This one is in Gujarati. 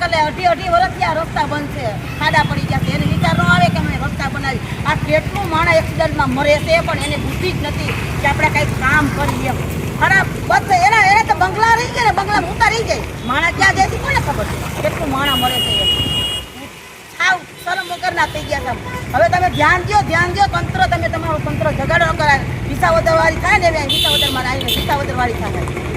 ચાલે અઢી અઢી વર્ષથી આ રસ્તા બંધ છે. ખાડા પડી ગયા છે. એને વિચાર ન આવે કે અમે રસ્તા બનાવી. આ કેટલું માણસ એક્સિડન્ટમાં મરે છે પણ એને બુદ્ધિ જ નથી કે આપણે કંઈક કામ કરીએ. ખરાબ, બસ એના એને તો બંગલા રહી ગયા ને બંગલા ઉતારી જાય માણસ ક્યાં જાય છે કોને ખબર છે? કેટલું માણસ મરે છે એમ. સાવ શરમ વગરના થઈ ગયા તમે. હવે તમે ધ્યાન દો ધ્યાન દો તંત્ર, તમે તમારું તંત્ર જગાડો કરાય વિસાવદર વાળી થાય ને, હવે વિસાવદરમાં આવીને વિસાવદર વાળી થાય.